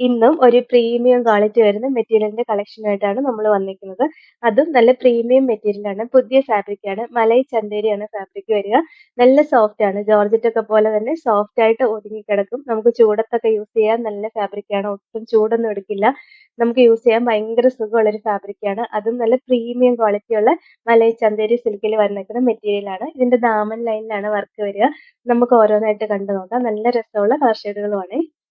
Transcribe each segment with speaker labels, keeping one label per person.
Speaker 1: ഇന്നും ഒരു premium quality വരുന്ന മെറ്റീരിയലിന്റെ കളക്ഷനായിട്ടാണ് നമ്മൾ വന്നിരിക്കുന്നത്. അതും നല്ല പ്രീമിയം മെറ്റീരിയലാണ് പുതിയ ഫാബ്രിക് ആണ്. മലൈ ചന്തേരിയാണ് ഫാബ്രിക് വരിക. നല്ല സോഫ്റ്റ് ആണ്. ജോർജറ്റ് ഒക്കെ പോലെ തന്നെ സോഫ്റ്റ് ആയിട്ട് ഒതുങ്ങി കിടക്കും നമുക്ക് ചൂടത്തൊക്കെ യൂസ് ചെയ്യാൻ നല്ല ഫാബ്രിക് ആണ്. ഒട്ടും ചൂടൊന്നും എടുക്കില്ല. നമുക്ക് യൂസ് ചെയ്യാൻ ഭയങ്കര സുഖമുള്ള ഒരു ഫാബ്രിക് ആണ്. അതും നല്ല പ്രീമിയം ക്വാളിറ്റിയുള്ള മലൈ ചന്തേരി സിൽക്കിൽ വന്നിരിക്കുന്ന മെറ്റീരിയൽ ആണ്. ഇതിന്റെ ദാമൻ ലൈനിലാണ് വർക്ക് വരിക. നമുക്ക് ഓരോന്നായിട്ട് കണ്ടു നോക്കാം നല്ല രസമുള്ള കളർ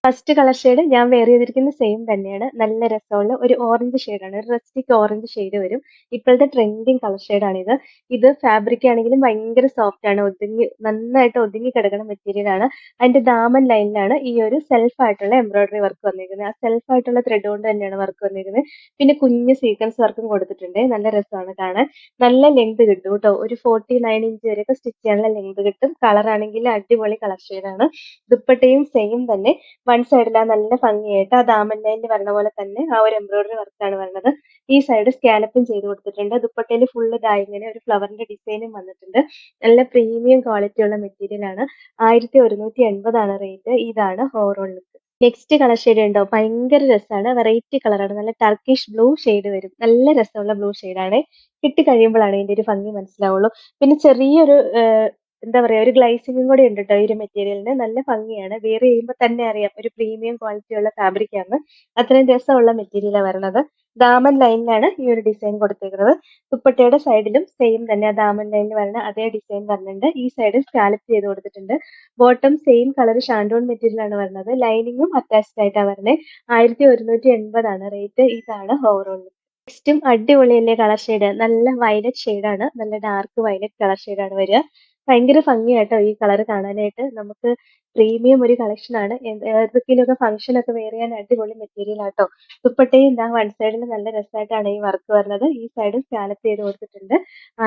Speaker 1: ഫസ്റ്റ് കളർ ഷെയ്ഡ് ഞാൻ വെയർ ചെയ്തിരിക്കുന്ന സെയിം തന്നെയാണ്. നല്ല രസമുള്ള ഒരു ഓറഞ്ച് ഷെയ്ഡാണ് ഒരു റെസ്റ്റിക് ഓറഞ്ച് ഷെയ്ഡ് വരും. ഇപ്പോഴത്തെ ട്രെൻഡിങ് കളർ ഷെയ്ഡാണിത് ഇത്. ഫാബ്രിക് ആണെങ്കിലും ഭയങ്കര സോഫ്റ്റ് ആണ്. ഒതുങ്ങി നന്നായിട്ട് ഒതുങ്ങി കിടക്കുന്ന മെറ്റീരിയൽ ആണ്. അതിന്റെ ദാമൻ ലൈനിലാണ് ഈ ഒരു സെൽഫ് ആയിട്ടുള്ള എംബ്രോയിഡറി വർക്ക് വന്നിരിക്കുന്നത്. ആ സെൽഫ് ആയിട്ടുള്ള ത്രെഡ് കൊണ്ട് തന്നെയാണ് വർക്ക് വന്നിരിക്കുന്നത്. പിന്നെ കുഞ്ഞ് സീക്വൻസ് വർക്കും കൊടുത്തിട്ടുണ്ട്. നല്ല രസമാണ് കാണാൻ. നല്ല ലെങ്ത് കിട്ടും കേട്ടോ. ഒരു ഫോർട്ടി നയൻ ഇഞ്ച് വരെയൊക്കെ സ്റ്റിച്ച് ചെയ്യാനുള്ള ലെങ്ത് കിട്ടും. കളർ ആണെങ്കിൽ അടിപൊളി കളർ ഷെയ്ഡാണ് ദുപ്പട്ടയും സെയിം തന്നെ. വൺ ആ നല്ല ഭംഗിയായിട്ട് ആ ദാമൻ വരണ പോലെ തന്നെ ആ ഒരു എംബ്രോയിഡറി വർക്കാണ് വരുന്നത് ഈ സൈഡ് സ്കാലപ്പും ചെയ്ത് കൊടുത്തിട്ടുണ്ട്. ദുപ്പട്ടയിൽ ഫുള്ള് ഇതായി ഇങ്ങനെ ഒരു ഫ്ലവറിന്റെ ഡിസൈനും വന്നിട്ടുണ്ട്. നല്ല പ്രീമിയം ക്വാളിറ്റി ഉള്ള മെറ്റീരിയൽ ആണ്. ആയിരത്തി ഒരുന്നൂറ്റി എൺപതാണ് റേറ്റ് ഇതാണ് overall look next colour shade ഉണ്ടോ? ഭയങ്കര രസമാണ് വെറൈറ്റി കളറാണ് നല്ല ടർക്കിഷ് ബ്ലൂ ഷെയ്ഡ് വരും. നല്ല രസമുള്ള ബ്ലൂ ഷെയ്ഡാണ് കിട്ടി കഴിയുമ്പോഴാണ് ഇതിന്റെ ഒരു ഭംഗി മനസ്സിലാവുള്ളൂ. പിന്നെ ചെറിയൊരു എന്താ പറയാ ഒരു ഗ്ലൈസിങ്ങും കൂടി ഉണ്ട് കേട്ടോ ഈ ഒരു മെറ്റീരിയലിന്. നല്ല ഭംഗിയാണ്. വെയർ ചെയ്യുമ്പോൾ തന്നെ അറിയാം ഒരു പ്രീമിയം ക്വാളിറ്റി ഉള്ള ഫാബ്രിക് ആണ്. അത്രയും രസമുള്ള മെറ്റീരിയലാണ് വരണത്. ദാമൻ ലൈനിലാണ് ഈ ഒരു ഡിസൈൻ കൊടുത്തേക്കുന്നത്. ദുപ്പട്ടയുടെ സൈഡിലും സെയിം തന്നെ ദാമൻ ലൈനിൽ വരുന്ന അതേ ഡിസൈൻ വരുന്നുണ്ട് ഈ സൈഡിൽ സ്കാലപ്പ് ചെയ്ത് കൊടുത്തിട്ടുണ്ട്. ബോട്ടം സെയിം കളർ ഷാൻഡോൺ മെറ്റീരിയൽ ആണ് വരുന്നത് ലൈനിങ്ങും അറ്റാച്ച്ഡ് ആയിട്ടാണ് വരുന്നത് ആയിരത്തി ഒരുന്നൂറ്റി എൺപതാണ് റേറ്റ് ഇതാണ് ഓവറോൾ നെക്സ്റ്റും അടിപൊളിയല്ലേ കളർ ഷെയ്ഡ് നല്ല വയലറ്റ് ഷെയ്ഡാണ് നല്ല ഡാർക്ക് വയലറ്റ് കളർ ഷെയ്ഡാണ് വരിക. ഭയങ്കര ഭംഗിയാട്ടോ ഈ കളർ കാണാനായിട്ട്. നമുക്ക് പ്രീമിയം ഒരു കളക്ഷൻ ആണ്. ഏതൊക്കെയൊക്കെ ഫംഗ്ഷൻ ഒക്കെ വെയർ ചെയ്യാൻ അടിപൊളി മെറ്റീരിയൽ ആട്ടോ. ദുപ്പട്ടയും ഇതാ വൺ സൈഡിൽ നല്ല രസമായിട്ടാണ് ഈ വർക്ക് വരുന്നത്. ഈ സൈഡ് സ്കാലപ്പ് ചെയ്ത് കൊടുത്തിട്ടുണ്ട്.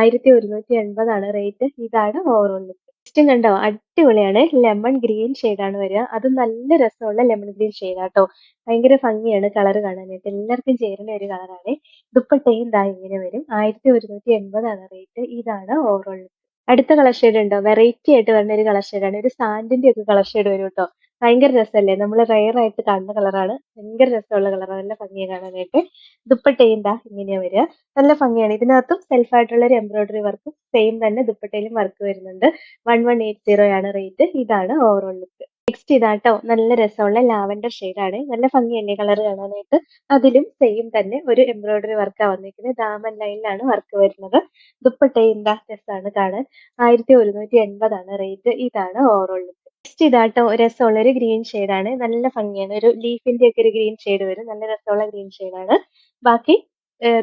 Speaker 1: ആയിരത്തി ഒരുന്നൂറ്റി എൺപതാണ് റേറ്റ് ഇതാണ് ഓവറോൾ ലുക്ക് കണ്ടോ? അടിപൊളിയാണ്. ലെമൺ ഗ്രീൻ ആണ് വരിക. അത് നല്ല രസമുള്ള ലെമൺ ഗ്രീൻ ഷെയ്ഡാട്ടോ ഭയങ്കര ഭംഗിയാണ് കളർ കാണാനായിട്ട്. എല്ലാവർക്കും ചേരുന്ന ഒരു കളറാണ്. ദുപ്പട്ടയും ഇതാ ഇങ്ങനെ വരും. ആയിരത്തി ഒരുന്നൂറ്റി എൺപതാണ് റേറ്റ് ഇതാണ് ഓവറോൾ അടുത്ത കളർ ഷെയ്ഡ് ഉണ്ടോ? വെറൈറ്റി ആയിട്ട് വരുന്ന ഒരു കളർ ഷെയ്ഡാണ് ഒരു സാൻഡിന്റെ ഒക്കെ കളർ ഷെയ്ഡ് വരും കേട്ടോ ഭയങ്കര രസമല്ലേ നമ്മൾ റെയർ ആയിട്ട് കാണുന്ന കളറാണ് ഭയങ്കര രസമുള്ള കളറാണ് നല്ല ഭംഗിയാണ് കാണാനായിട്ട്. ദുപ്പട്ടയും ദാ ഇങ്ങനെയാ വരിക. നല്ല ഭംഗിയാണ്. ഇതിനകത്തും സെൽഫ് ആയിട്ടുള്ള ഒരു എംബ്രോയിഡറി വർക്ക് സെയിം തന്നെ ദുപ്പട്ടയിലും വർക്ക് വരുന്നുണ്ട്. വൺ വൺ എയ്റ്റ് സീറോ ആണ് റേറ്റ് ഇതാണ് ഓവറോൾ ലുക്ക് നെക്സ്റ്റ് ഇതാട്ടോ നല്ല രസമുള്ള ലാവൻഡർ ആണ് നല്ല ഭംഗിയല്ലേ കളർ കാണാനായിട്ട്. അതിലും സെയിം തന്നെ ഒരു എംബ്രോയിഡറി വർക്കാണ് വന്നിരിക്കുന്നത്. ദാമൻ ലൈനിലാണ് വർക്ക് വരുന്നത്. ദുപ്പട്ടയും എന്താ രസമാണ് കാണാൻ. ആയിരത്തി ഒരുന്നൂറ്റി എൺപതാണ് റേറ്റ് ഇതാണ് ഓവറോൾ ലുക്ക് നെക്സ്റ്റ് ഇതാട്ടോ. രസമുള്ള ഒരു ഗ്രീൻ ആണ്. നല്ല ഭംഗിയാണ്. ഒരു ലീഫിന്റെ ഒക്കെ ഒരു ഗ്രീൻ ഷെയ്ഡ് വരും. നല്ല രസമുള്ള ഗ്രീൻ ആണ്. ബാക്കി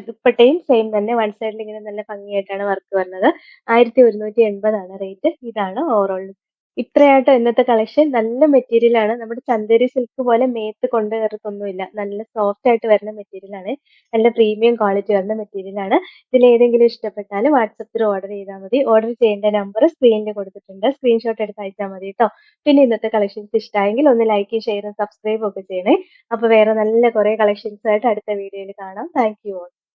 Speaker 1: ദുപ്പട്ടയും സെയിം തന്നെ. വൺ സൈഡിൽ ഇങ്ങനെ നല്ല ഭംഗിയായിട്ടാണ് വർക്ക് വരുന്നത് ആയിരത്തി ഒരുന്നൂറ്റി എൺപതാണ് റേറ്റ് ഇതാണ് ഓവറോൾ ലുക്ക് ഇത്രയാട്ടോ ഇന്നത്തെ കളക്ഷൻ നല്ല മെറ്റീരിയൽ ആണ്. നമ്മുടെ ചന്ദേരി സിൽക്ക് പോലെ മേത്ത് കൊണ്ട് കയറത്തൊന്നുമില്ല നല്ല സോഫ്റ്റ് ആയിട്ട് വരുന്ന മെറ്റീരിയൽ ആണ്. നല്ല പ്രീമിയം ക്വാളിറ്റി വരുന്ന മെറ്റീരിയൽ ആണ്. ഇതിൽ ഏതെങ്കിലും ഇഷ്ടപ്പെട്ടാൽ വാട്സപ്പിൽ ഓർഡർ ചെയ്താൽ മതി. ഓർഡർ ചെയ്യേണ്ട നമ്പർ സ്ക്രീനിൽ കൊടുത്തിട്ടുണ്ട്. സ്ക്രീൻഷോട്ട് എടുത്ത് അയച്ചാൽ മതി കേട്ടോ പിന്നെ ഇന്നത്തെ കളക്ഷൻസ് ഇഷ്ടമായെങ്കിൽ ഒന്ന് ലൈക്കും ഷെയറും സബ്സ്ക്രൈബ് ഒക്കെ ചെയ്യണേ. അപ്പോൾ വേറെ നല്ല കുറേ കളക്ഷൻസ് ആയിട്ട് അടുത്ത വീഡിയോയിൽ കാണാം. Thank you all